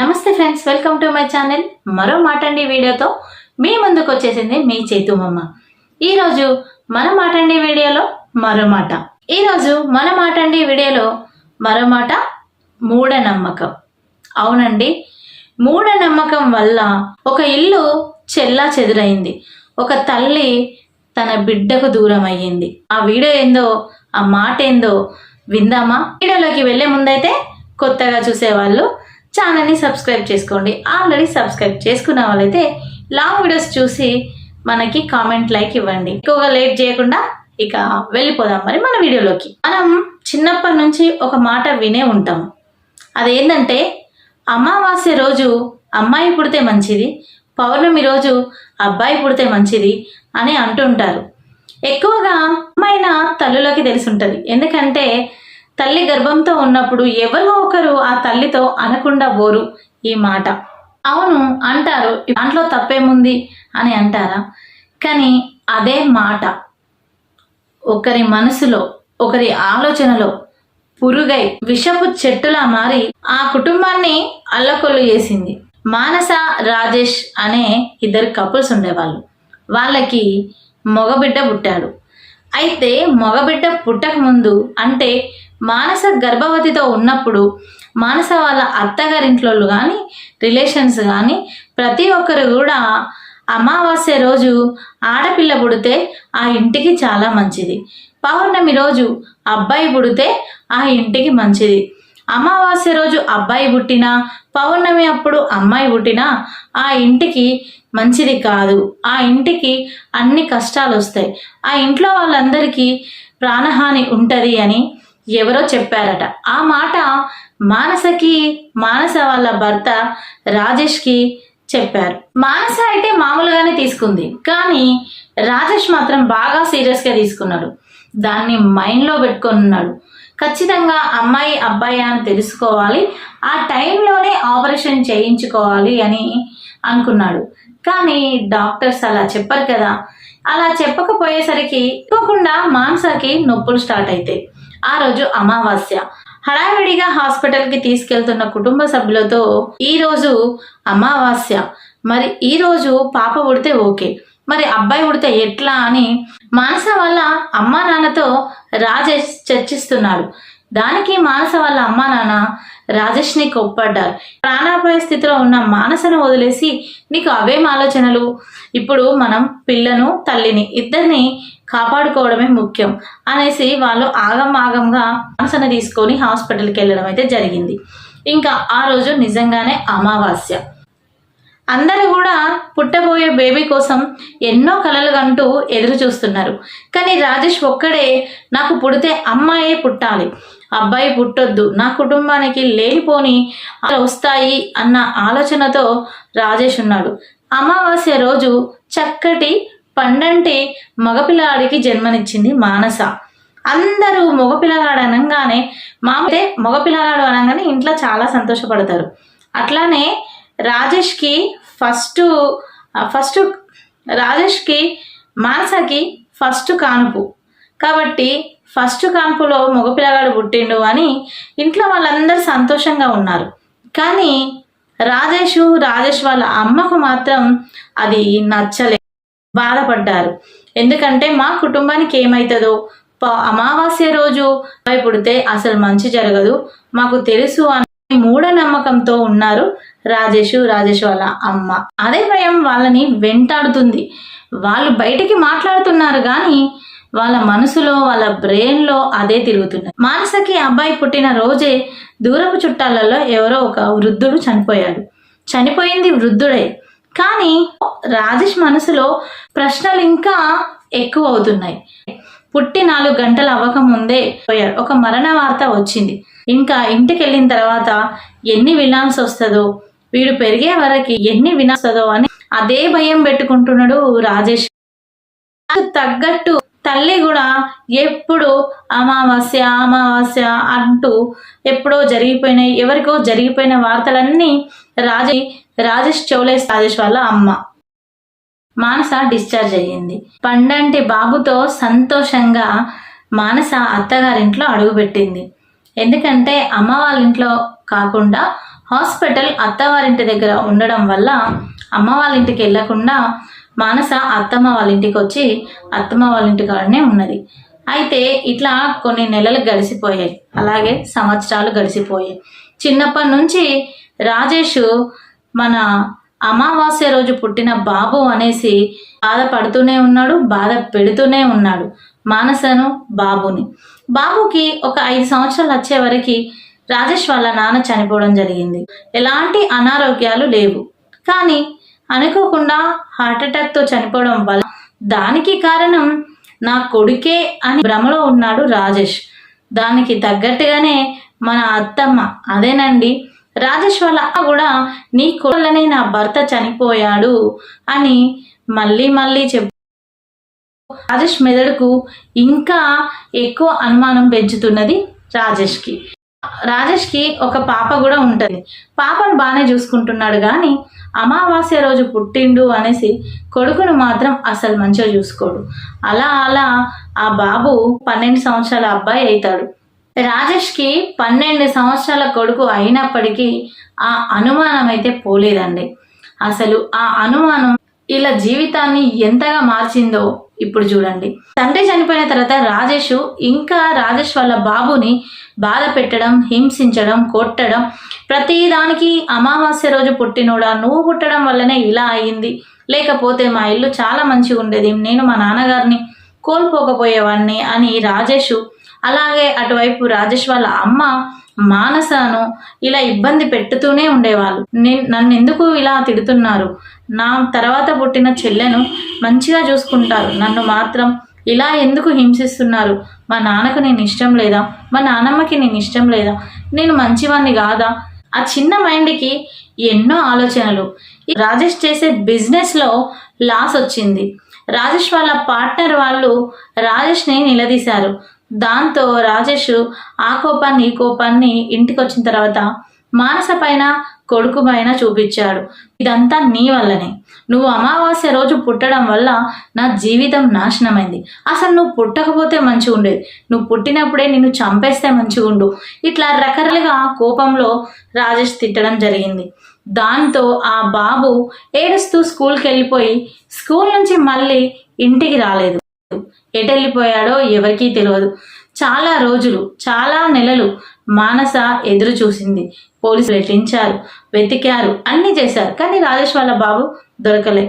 నమస్తే friends welcome to my channel. మరో మాటండి వీడియోతో మీ ముందుకు వచ్చేసింది మీ చేతుమమ్మ. ఈరోజు మన మాటండి వీడియోలో మరో మాట. ఈరోజు మన మాటండి వీడియోలో మరో మాట మూఢనమ్మకం. అవునండి మూఢనమ్మకం వల్ల ఒక ఇల్లు చెల్లా చెదురైంది. ఒక తల్లి తన బిడ్డకు దూరం అయ్యింది ఆ వీడియో ఏందో ఆ మాట ఏందో విందామా? వీడియోలోకి వెళ్ళే ముందైతే కొత్తగా చూసేవాళ్ళు ఛానల్ని సబ్స్క్రైబ్ చేసుకోండి. ఆల్రెడీ సబ్స్క్రైబ్ చేసుకున్న వాళ్ళైతే లాంగ్ వీడియోస్ చూసి మనకి కామెంట్ లైక్ ఇవ్వండి. ఎక్కువగా లేట్ చేయకుండా ఇక వెళ్ళిపోదాం మరి మన వీడియోలోకి. మనం చిన్నప్పటి నుంచి ఒక మాట వినే ఉంటాం. అదేంటంటే అమావాస్య రోజు అమ్మాయి పుడితే మంచిది పౌర్ణమి రోజు అబ్బాయి పుడితే మంచిది అని అంటుంటారు. ఎక్కువగా అమ్మాయిన తల్లులకి తెలిసి ఉంటుంది. ఎందుకంటే తల్లి గర్భంతో ఉన్నప్పుడు ఎవరో ఒకరు ఆ తల్లితో అనకుండా బోరు ఈ మాట. అవును అంటారు. దాంట్లో తప్పేముంది అని అంటారా? కానీ అదే మాట. ఒకరి మనసులో ఒకరి ఆలోచనలో పురుగై విషపు చెట్టులా మారి ఆ కుటుంబాన్ని అల్లకొల్లు చేసింది. మానస రాజేష్ అనే ఇద్దరు కపుల్స్ ఉండేవాళ్ళు. వాళ్ళకి మగబిడ్డ పుట్టాడు. అయితే మగబిడ్డ పుట్టక ముందు అంటే మానస గర్భవతితో ఉన్నప్పుడు మానస వాళ్ళ అత్తగారింట్లోళ్ళు కానీ రిలేషన్స్ కానీ ప్రతి ఒక్కరు కూడా అమావాస్య రోజు ఆడపిల్ల పుడితే ఆ ఇంటికి చాలా మంచిది. పౌర్ణమి రోజు అబ్బాయి పుడితే ఆ ఇంటికి మంచిది. అమావాస్య రోజు అబ్బాయి పుట్టినా పౌర్ణమి అప్పుడు అమ్మాయి పుట్టినా ఆ ఇంటికి మంచిది కాదు. ఆ ఇంటికి అన్ని కష్టాలు వస్తాయి ఆ ఇంట్లో వాళ్ళందరికీ ప్రాణహాని ఉంటుంది అని ఎవరో చెప్పారట. ఆ మాట మానసకి మానస వాళ్ళ భర్త రాజేష్కి చెప్పారు. మానస అయితే మామూలుగానే తీసుకుంది. కానీ రాజేష్ మాత్రం బాగా సీరియస్గా తీసుకున్నాడు. దాన్ని మైండ్లో పెట్టుకొని ఉన్నాడు ఖచ్చితంగా అమ్మాయి అబ్బాయి అని తెలుసుకోవాలి. ఆ టైంలోనే ఆపరేషన్ చేయించుకోవాలి అని అనుకున్నాడు. కానీ డాక్టర్స్ అలా చెప్పరు కదా. అలా చెప్పకపోయేసరికి ఇవ్వకుండా మానసకి నొప్పులు స్టార్ట్ అవుతాయి ఆ రోజు అమావాస్య. హడావిడిగా హాస్పిటల్కి తీసుకెళ్తున్న కుటుంబ సభ్యులతో ఈ రోజు అమావాస్య. మరి ఈ రోజు పాప పుడితే ఓకే. మరి అబ్బాయి పుడితే ఎట్లా అని మానస వాళ్ళ అమ్మా నాన్నతో రాజేష్ చర్చిస్తున్నాడు. దానికి మానస వాళ్ళ అమ్మా నాన్న రాజేష్ని కొప్పడ్డారు. ప్రాణాపాయ స్థితిలో ఉన్న మానసను వదిలేసి నీకు అవేం ఆలోచనలు? ఇప్పుడు మనం పిల్లను తల్లిని ఇద్దరిని కాపాడుకోవడమే ముఖ్యం అనేసి వాళ్ళు ఆగం ఆగంగా మానసను తీసుకొని హాస్పిటల్కి వెళ్ళడం అయితే జరిగింది. ఇంకా ఆ రోజు నిజంగానే అమావాస్య. అందరూ కూడా పుట్టబోయే బేబీ కోసం ఎన్నో కలలు అంటూ ఎదురు చూస్తున్నారు. కానీ రాజేష్ ఒక్కడే నాకు పుడితే అమ్మాయే పుట్టాలి. అబ్బాయి పుట్టొద్దు నా కుటుంబానికి లేనిపోని వస్తాయి అన్న ఆలోచనతో రాజేష్ ఉన్నాడు. అమావాస్య రోజు చక్కటి పండంటి మగపిల్లాడికి జన్మనిచ్చింది మానస. అందరూ మగపిల్లగాడు అనగానే మామూలే మగపిల్లగాడు అనగానే ఇంట్లో చాలా సంతోషపడతారు. అట్లానే రాజేష్కి ఫస్ట్ ఫస్ట్ రాజేష్కి మానసకి ఫస్ట్ కానుపు. కాబట్టి ఫస్ట్ కాన్పులో మగపిల్లగాడు పుట్టిండు అని ఇంట్లో వాళ్ళందరూ సంతోషంగా ఉన్నారు. కానీ రాజేష్ రాజేష్ వాళ్ళ అమ్మకు మాత్రం అది నచ్చలేదు బాధపడ్డారు. ఎందుకంటే మా కుటుంబానికి ఏమవుతుందో అమావాస్య రోజు అబ్బాయి పుడితే అసలు మంచి జరగదు. మాకు తెలుసు అని మూఢనమ్మకంతో ఉన్నారు రాజేష్ రాజేష్ వాళ్ళ అమ్మ. అదే భయం వాళ్ళని వెంటాడుతుంది. వాళ్ళు బయటికి మాట్లాడుతున్నారు కానీ వాళ్ళ మనసులో వాళ్ళ బ్రెయిన్లో అదే తిరుగుతున్నది మానసకి అబ్బాయి పుట్టిన రోజే దూరపు చుట్టాలలో ఎవరో ఒక వృద్ధుడు చనిపోయాడు. చనిపోయింది వృద్ధుడే. కానీ రాజేష్ మనసులో ప్రశ్నలు ఇంకా ఎక్కువ అవుతున్నాయి. పుట్టి నాలుగు గంటలు అవ్వకముందే పోయారు. ఒక మరణ వార్త వచ్చింది. ఇంకా ఇంటికి వెళ్ళిన తర్వాత ఎన్ని వినాల్సి వస్తుందో వీడు పెరిగే వరకు ఎన్ని వినాల్సదో అని అదే భయం పెట్టుకుంటున్నాడు రాజేష్. తగ్గట్టు తల్లి కూడా ఎప్పుడు అమావాస్య అమావాస్య అంటూ ఎప్పుడో జరిగిపోయినాయి ఎవరికో జరిగిపోయిన వార్తలన్నీ రాజే రాజేష్ చౌలేష్ రాజేష్ వాళ్ళ అమ్మ. మానస డిశ్చార్జ్ అయ్యింది. పండంటి బాబుతో సంతోషంగా మానస అత్తగారింట్లో అడుగుపెట్టింది. ఎందుకంటే అమ్మ వాళ్ళ ఇంట్లో కాకుండా హాస్పిటల్ అత్తవారింటి దగ్గర ఉండడం వల్ల అమ్మ వాళ్ళ ఇంటికి వెళ్ళకుండా మానస అత్తమ్మ వాళ్ళ ఇంటికి వచ్చి అత్తమ్మ వాళ్ళ ఇంటి కాడనే ఉన్నది. అయితే ఇట్లా కొన్ని నెలలు గడిచిపోయాయి అలాగే సంవత్సరాలు గడిచిపోయాయి చిన్నప్పటి నుంచి రాజేష్ మన అమావాస్య రోజు పుట్టిన బాబు అనేసి బాధపడుతూనే ఉన్నాడు బాధ పెడుతూనే ఉన్నాడు మానసను బాబుని. బాబుకి ఒక ఐదు సంవత్సరాలు వచ్చే వరకు రాజేష్ వాళ్ళ నాన్న చనిపోవడం జరిగింది. ఎలాంటి అనారోగ్యాలు లేవు. కానీ అనుకోకుండా హార్ట్ అటాక్తో చనిపోవడం వల్ల దానికి కారణం నా కొడుకే అని భ్రమలో ఉన్నాడు రాజేష్. దానికి తగ్గట్టుగానే మన అత్తమ్మ. అదేనండి రాజేష్ వాళ్ళ కూడా నీ కొడలనే నా భర్త చనిపోయాడు అని మళ్ళీ మళ్ళీ చెప్ రాజేష్ మెదడుకు ఇంకా ఎక్కువ అనుమానం పెంచుతున్నది రాజేష్కి. రాజేష్కి ఒక పాప కూడా ఉంటుంది. పాపను బాగానే చూసుకుంటున్నాడు కానీ అమావాస్య రోజు పుట్టిండు అనేసి కొడుకును మాత్రం అసలు మంచిగా చూసుకోడు. అలా అలా ఆ బాబు పన్నెండు సంవత్సరాల అబ్బాయి అవుతాడు. రాజేష్కి పన్నెండు సంవత్సరాల కొడుకు అయినప్పటికీ ఆ అనుమానం అయితే పోలేదండి. అసలు ఆ అనుమానం ఇలా జీవితాన్ని ఎంతగా మార్చిందో ఇప్పుడు చూడండి. తండ్రి చనిపోయిన తర్వాత రాజేష్ ఇంకా రాజేష్ వాళ్ళ బాబుని బాధ పెట్టడం హింసించడం కొట్టడం ప్రతిదానికి అమావాస్య రోజు పుట్టినోడా నువ్వు పుట్టడం వల్లనే ఇలా అయింది. లేకపోతే మా ఇల్లు చాలా మంచిగా ఉండేది. నేను మా నాన్నగారిని కోల్పోకపోయేవాడిని అని రాజేష్ అలాగే అటువైపు రాజేష్ వాళ్ళ అమ్మ మానసను ఇలా ఇబ్బంది పెట్టుతూనే ఉండేవాళ్ళు. నేను నన్ను ఎందుకు ఇలా తిడుతున్నారు? నా తర్వాత పుట్టిన చెల్లెను మంచిగా చూసుకుంటారు. నన్ను మాత్రం ఇలా ఎందుకు హింసిస్తున్నారు? మా నాన్నకు నేను ఇష్టం లేదా? మా నాన్నమ్మకి నేను ఇష్టం లేదా? నేను మంచివాణ్ణి కాదా? ఆ చిన్న మైండ్కి ఎన్నో ఆలోచనలు. రాజేష్ చేసే బిజినెస్లో లాస్ వచ్చింది రాజేష్ వాళ్ళ పార్ట్నర్ వాళ్ళు రాజేష్ని నిలదీశారు. దాంతో రాజేష్ ఆ కోపాన్ని ఈ కోపాన్ని ఇంటికి వచ్చిన తర్వాత మానస పైన కొడుకు పైన చూపించాడు. ఇదంతా నీ వల్లనే. నువ్వు అమావాస్య రోజు పుట్టడం వల్ల నా జీవితం నాశనమైంది. అసలు నువ్వు పుట్టకపోతే మంచిగా ఉండేది నువ్వు పుట్టినప్పుడే నిన్ను చంపేస్తే మంచిగా ఉండు ఇట్లా రకరకాలుగా కోపంలో రాజేష్ తిట్టడం జరిగింది. దాంతో ఆ బాబు ఏడుస్తూ స్కూల్కి వెళ్ళిపోయి స్కూల్ నుంచి మళ్ళీ ఇంటికి రాలేదు. ఎటెళ్ళిపోయాడో ఎవరికీ తెలియదు చాలా రోజులు చాలా నెలలు మానస ఎదురు చూసింది. పోలీసులు లెటించారు వెతికారు అన్ని చేశారు. కానీ రాజేష్ వాళ్ళ బాబు దొరకలే.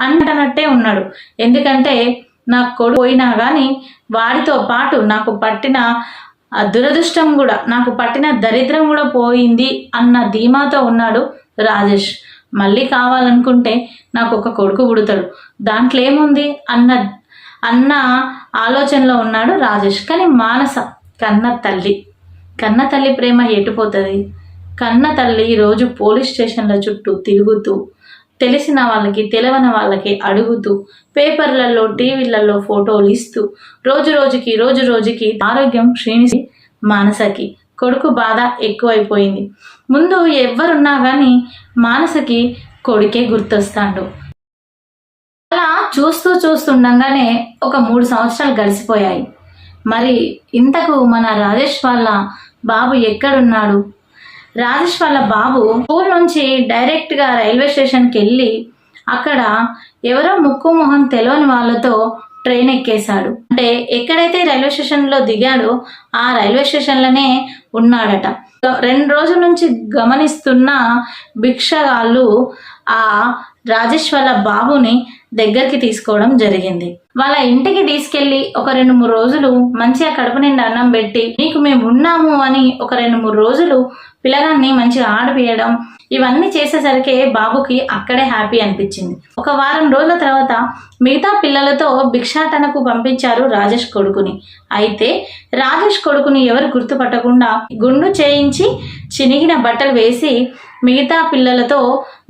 అంటనట్టే ఉన్నాడు. ఎందుకంటే నా కొడు పోయినా కానీ వాడితో పాటు నాకు పట్టిన దురదృష్టం కూడా నాకు పట్టిన దరిద్రం కూడా పోయింది అన్న ధీమాతో ఉన్నాడు రాజేష్. మళ్ళీ కావాలనుకుంటే నాకు ఒక కొడుకు పుడతాడు. దాంట్లో ఏముంది? అన్న అన్న ఆలోచనలో ఉన్నాడు రాజేష్. కానీ మానస కన్న తల్లి. కన్న తల్లి ప్రేమ ఎటుపోతుంది? కన్న తల్లి రోజు పోలీస్ స్టేషన్ల చుట్టూ తిరుగుతూ తెలిసిన వాళ్ళకి తెలవని వాళ్ళకి అడుగుతూ పేపర్లలో టీవీలలో ఫోటోలు ఇస్తూ రోజు రోజుకి రోజు రోజుకి ఆరోగ్యం క్షీణించి మానసకి కొడుకు బాధ ఎక్కువైపోయింది. ముందు ఎవ్వరున్నా కానీ మానసకి కొడుకే గుర్తొస్తాడు. చూస్తూ చూస్తుండగానే ఒక మూడు సంవత్సరాలు గడిచిపోయాయి. మరి ఇంతకు మన రాజేష్ వాళ్ళ బాబు ఎక్కడున్నాడు? రాజేష్ వాళ్ళ బాబు స్కూల్ నుంచి డైరెక్ట్గా రైల్వే స్టేషన్కి వెళ్ళి అక్కడ ఎవరో ముక్కు మొహం తెలియని వాళ్ళతో ట్రైన్ ఎక్కేశాడు. అంటే ఎక్కడైతే రైల్వే స్టేషన్లో దిగాడో ఆ రైల్వే స్టేషన్లోనే ఉన్నాడట. రెండు రోజుల నుంచి గమనిస్తున్న భిక్షగాళ్ళు ఆ రాజేష్ వాళ్ళ బాబుని దగ్గరికి తీసుకోవడం జరిగింది. వాళ్ళ ఇంటికి తీసుకెళ్ళి ఒక రెండు మూడు రోజులు మంచిగా కడుపు నిండా అన్నం పెట్టి నీకు మేము ఉన్నాము అని ఒక రెండు మూడు రోజులు పిల్లగాన్ని మంచిగా ఆడిపియడం ఇవన్నీ చేసేసరికి బాబుకి అక్కడే హ్యాపీ అనిపించింది. ఒక వారం రోజుల తర్వాత మిగతా పిల్లలతో భిక్షాటనకు పంపించారు రాజేష్ కొడుకుని. అయితే రాజేష్ కొడుకుని ఎవరు గుర్తుపట్టకుండా గుండు చేయించి చినిగిన బట్టలు వేసి మిగతా పిల్లలతో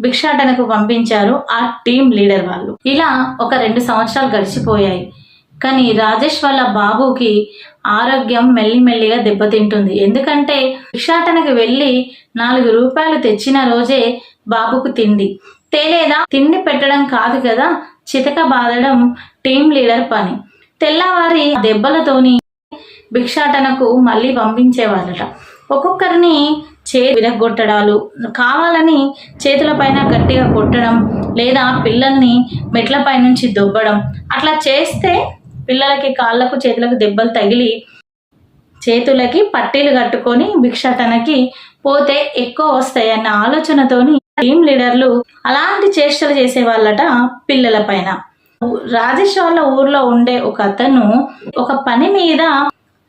భిక్షాటనకు పంపించారు ఆ టీం లీడర్ వాళ్ళు. ఇలా ఒక రెండు సంవత్సరాలు గడిచిపోయాయి. కానీ రాజేష్ వాళ్ళ బాబుకి ఆరోగ్యం మెల్లిమెల్లిగా దెబ్బతింటుంది. ఎందుకంటే భిక్షాటనకు వెళ్ళి నాలుగు రూపాయలు తెచ్చిన రోజే బాబుకు తిండి. తేలేదా? తిండి పెట్టడం కాదు కదా? చితక బాధడం టీం లీడర్ పని. తెల్లవారి దెబ్బలతోని భిక్షాటనకు మళ్ళీ పంపించేవారట ఒక్కొక్కరిని చే విరగొట్టడాలు కావాలని చేతుల పైన గట్టిగా కొట్టడం లేదా పిల్లల్ని మెట్లపై నుంచి దొబ్బడం అట్లా చేస్తే పిల్లలకి కాళ్ళకు చేతులకు దెబ్బలు తగిలి చేతులకి పట్టీలు కట్టుకొని భిక్షాటనకి పోతే ఎక్కువ వస్తాయి అన్న ఆలోచనతోని టీం లీడర్లు అలాంటి చేష్టలు చేసే వాళ్ళట పిల్లల పైన. రాజేష్ వాళ్ళ ఊర్లో ఉండే ఒక అతను ఒక పని మీద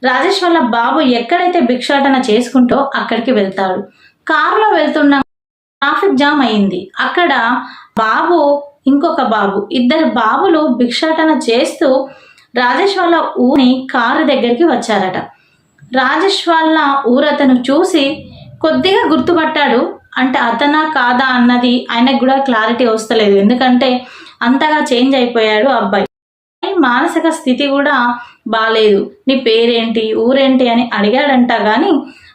రాజేష్ వాళ్ళ బాబు ఎక్కడైతే భిక్షాటన చేసుకుంటో అక్కడికి వెళ్తాడు. కారులో వెళ్తున్న ట్రాఫిక్ జామ్ అయింది. అక్కడ బాబు ఇంకొక బాబు ఇద్దరు బాబులు భిక్షాటన చేస్తూ రాజేష్ వాళ్ళ ఊరిని కారు దగ్గరికి వచ్చారట. రాజేష్ వాళ్ళ ఊరతను చూసి కొద్దిగా గుర్తుపట్టాడు. అంటే అతనా కాదా అన్నది ఆయనకు కూడా క్లారిటీ వస్తలేదు. ఎందుకంటే అంతగా చేంజ్ అయిపోయాడు అబ్బాయి. మానసిక స్థితి కూడా బాగాలేదు నీ పేరేంటి? ఊరేంటి? అని అడిగాడంట కానీ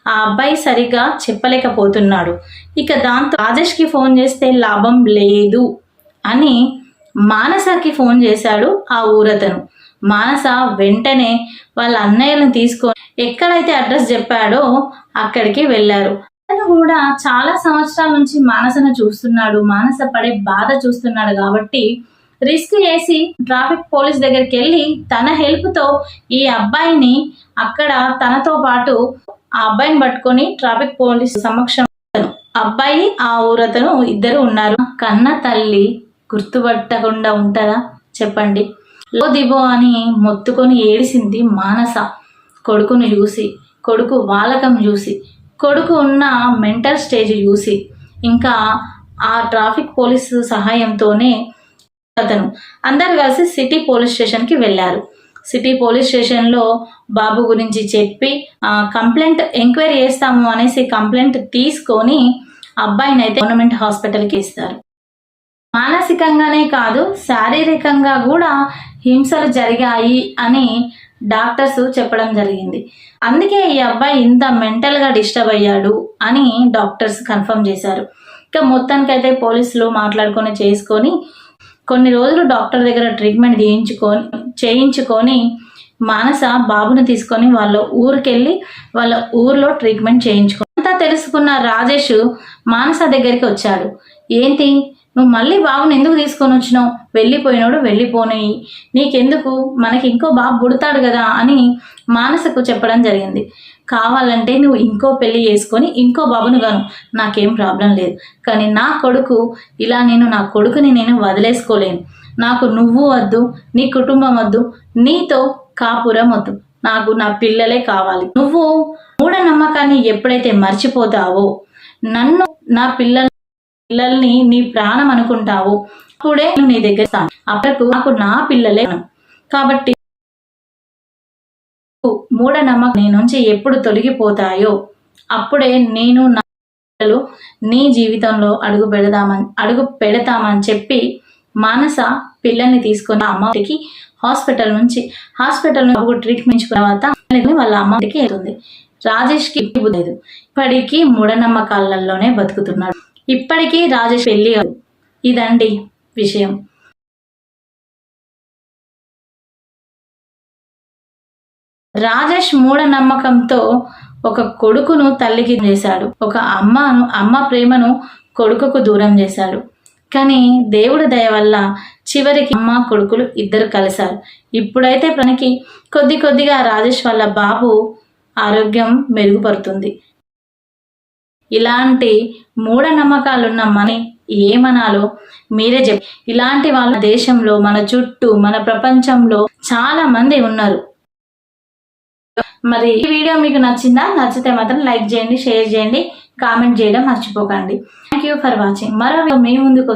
ఆ అబ్బాయి సరిగా చెప్పలేకపోతున్నాడు. ఇక దాంతో రాజేష్కి ఫోన్ చేస్తే లాభం లేదు అని మానసకి ఫోన్ చేశాడు ఆ ఊరతను. మానస వెంటనే వాళ్ళ అన్నయ్యలను తీసుకొని ఎక్కడైతే అడ్రస్ చెప్పాడో అక్కడికి వెళ్ళారు. అతను కూడా చాలా సంవత్సరాల నుంచి మానసను చూస్తున్నాడు. మానస పడే బాధ చూస్తున్నాడు కాబట్టి రిస్క్ చేసి ట్రాఫిక్ పోలీస్ దగ్గరికి వెళ్ళి తన హెల్ప్తో ఈ అబ్బాయిని అక్కడ తనతో పాటు ఆ అబ్బాయిని పట్టుకొని ట్రాఫిక్ పోలీస్ సమక్షం అబ్బాయి ఆ ఊరతను ఇద్దరు ఉన్నారు. కన్న తల్లి గుర్తుపట్టకుండా ఉంటుందా? చెప్పండి. లో దిబో అని మొత్తుకొని ఏడిసింది మానస. కొడుకుని చూసి కొడుకు వాలకం చూసి కొడుకు ఉన్న మెంటల్ స్టేజ్ చూసి ఇంకా ఆ ట్రాఫిక్ పోలీసు సహాయంతోనే అతను. అందరు కలిసి సిటీ పోలీస్ స్టేషన్కి వెళ్ళారు. సిటీ పోలీస్ స్టేషన్లో బాబు గురించి చెప్పి కంప్లైంట్ ఎంక్వైరీ చేస్తాము అనేసి కంప్లైంట్ తీసుకొని అబ్బాయిని అయితే గవర్నమెంట్ హాస్పిటల్కి ఇస్తారు. మానసికంగానే కాదు శారీరకంగా కూడా హింసలు జరిగాయి అని డాక్టర్స్ చెప్పడం జరిగింది. అందుకే ఈ అబ్బాయి ఇంత మెంటల్గా డిస్టర్బ్ అయ్యాడు అని డాక్టర్స్ కన్ఫర్మ్ చేశారు. ఇక మొత్తానికైతే పోలీసులు మాట్లాడుకొని చేసుకొని కొన్ని రోజులు డాక్టర్ దగ్గర ట్రీట్మెంట్ చేయించుకొని చేయించుకొని మానస బాబుని తీసుకొని వాళ్ళ ఊరికెళ్ళి వాళ్ళ ఊర్లో ట్రీట్మెంట్ చేయించుకో అంతా తెలుసుకున్న రాజేష్ మానస దగ్గరికి వచ్చాడు. ఏంటి? నువ్వు మళ్ళీ బాబుని ఎందుకు తీసుకొని వచ్చినావు? వెళ్ళిపోయినోడు వెళ్ళిపోనాయి. నీకెందుకు? మనకి ఇంకో బాబు పుడతాడు కదా అని మానసకు చెప్పడం జరిగింది. కావాలంటే నువ్వు ఇంకో పెళ్ళి చేసుకొని ఇంకో బాబును గాను నాకేం ప్రాబ్లం లేదు. కానీ నా కొడుకు ఇలా నేను నా కొడుకుని నేను వదిలేసుకోలేను. నాకు నువ్వు వద్దు నీ కుటుంబం వద్దు నీతో కాపురం వద్దు. నాకు నా పిల్లలే కావాలి. నువ్వు మూఢనమ్మకాన్ని ఎప్పుడైతే మర్చిపోతావో నన్ను నా పిల్లల పిల్లల్ని నీ ప్రాణం అనుకుంటావు. అప్పుడే నీ దగ్గర అప్పటికు నాకు నా పిల్లలే కాబట్టి మూఢనమ్మకం నీ నుంచి ఎప్పుడు తొలగిపోతాయో అప్పుడే నేను నా పిల్లలు నీ జీవితంలో అడుగు పెడదామని అడుగు పెడతామని చెప్పి మానస పిల్లల్ని తీసుకున్న అమ్మకి హాస్పిటల్ నుంచి హాస్పిటల్ నుంచి ట్రీట్మెంట్ తర్వాత వాళ్ళ అమ్మకి వెళ్తుంది. రాజేష్కి లేదు. ఇప్పటికీ మూఢనమ్మకాలలోనే బతుకుతున్నాడు. ఇప్పటికీ రాజేష్ పెళ్ళి ఇదండి విషయం. రాజేష్ మూఢనమ్మకంతో ఒక కొడుకును తల్లికి చేశాడు. ఒక అమ్మను అమ్మ ప్రేమను కొడుకుకు దూరం చేశాడు. కానీ దేవుడి దయ వల్ల చివరికి అమ్మ కొడుకులు ఇద్దరు కలిశారు. ఇప్పుడైతే మనకి కొద్ది కొద్దిగా రాజేష్ వాళ్ళ బాబు ఆరోగ్యం మెరుగుపడుతుంది. ఇలాంటి మూఢనమ్మకాలున్న మని ఏమనాలో మీరే చెప్. ఇలాంటి వాళ్ళ దేశంలో మన చుట్టూ మన ప్రపంచంలో చాలా మంది ఉన్నారు. మరి ఈ వీడియో మీకు నచ్చిందా? నచ్చితే మాత్రం లైక్ చేయండి షేర్ చేయండి కామెంట్ చేయడం మర్చిపోకండి. థ్యాంక్ యూ ఫర్ వాచింగ్ మరో మీ ముందుకు